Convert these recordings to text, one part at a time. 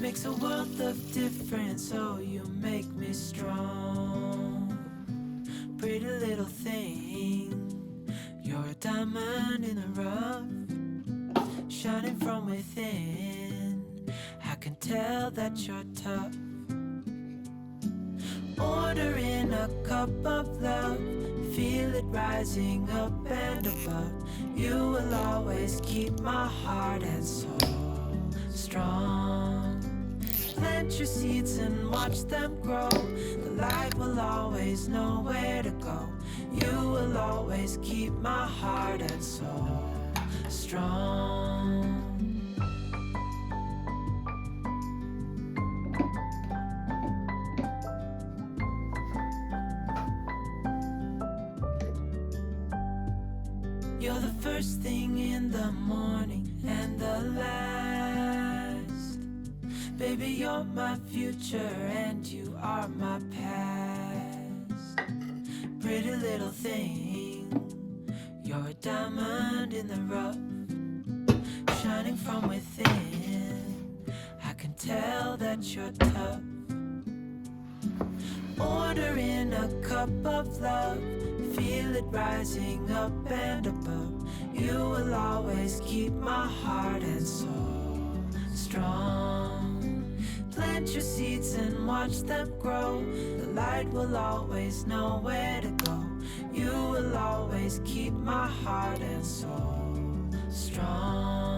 makes a world of difference. Oh, you make me strong. Pretty little thing, you're a diamond in the rough, shining from within. I can tell that you're tough. Ordering a cup of love, feel it rising up and above. You will always keep my heart and soul strong. Plant your seeds and watch them grow. The light will always know where to go. You will always keep my heart and soul strong. You're the first thing in the morning Baby, you're my future and you are my past. Pretty little thing, you're a diamond in the rough, shining from within. I can tell that you're tough. Ordering a cup of love, feel it rising up and above. You will always keep my heart and soul strong. Plant your seeds and watch them grow. The light will always know where to go. You will always keep my heart and soul strong.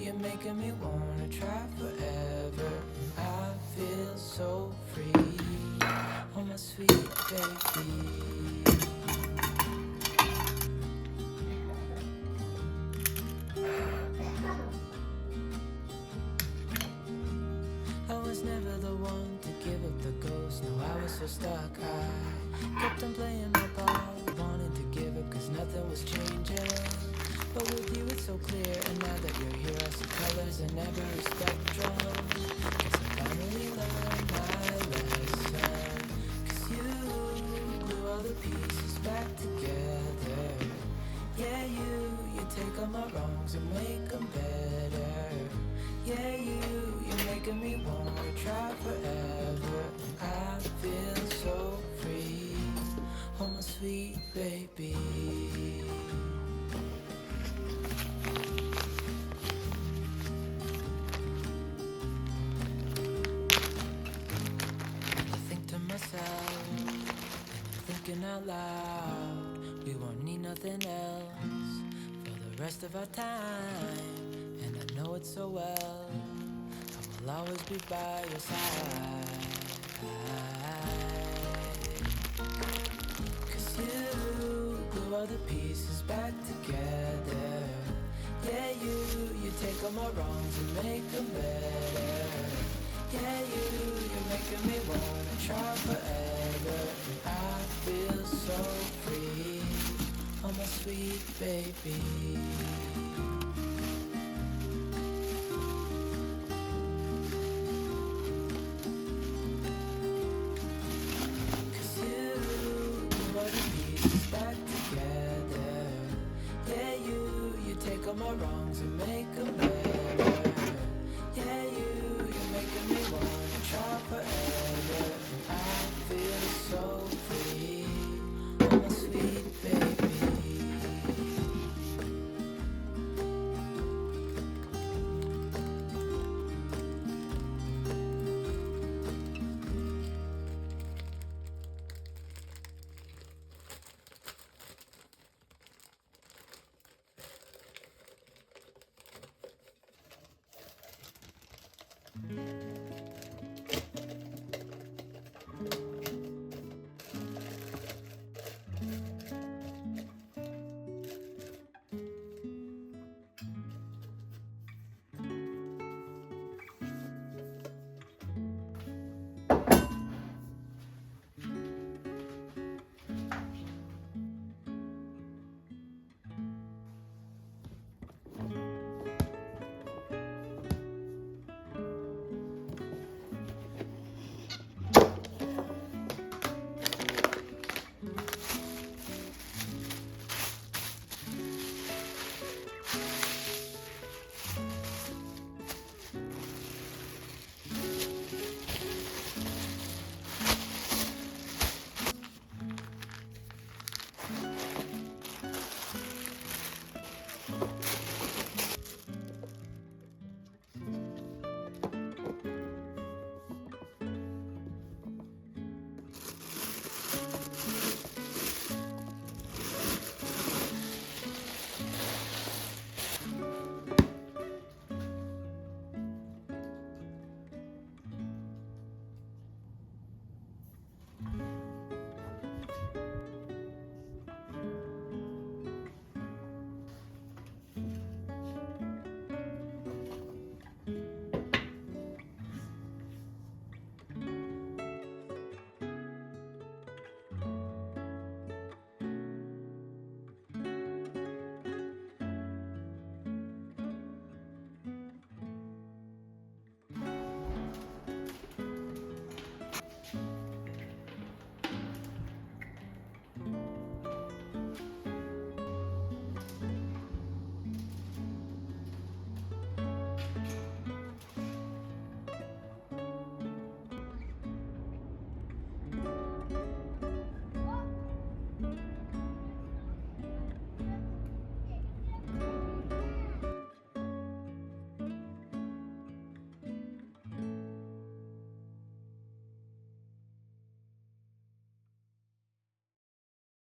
you're making me wanna try forever. I feel so free. Oh, my sweet baby. I was never the one to give up the ghost. No, I was so stuck. I kept on playing my part, wanted to give up cause nothing was changing. But with you, it's so clear. And now that you're here, I see colors in every spectrum. Guess I finally learned my lesson. Cause you glue all the pieces back together. Yeah, you, you take all my wrongs and make them better. Yeah, you, you're making me wanna try forever. I feel so free. Oh, my sweet baby. Rest of our time. And I know it so well. I will always be by your side. Cause you glue all the pieces back together. Yeah, you, you take all my wrongs and make them better. Yeah, you, you're making me wanna try forever. I feel so free, oh my sweet baby. Cause you, it means is back together. Yeah, you, you take all my wrongs and make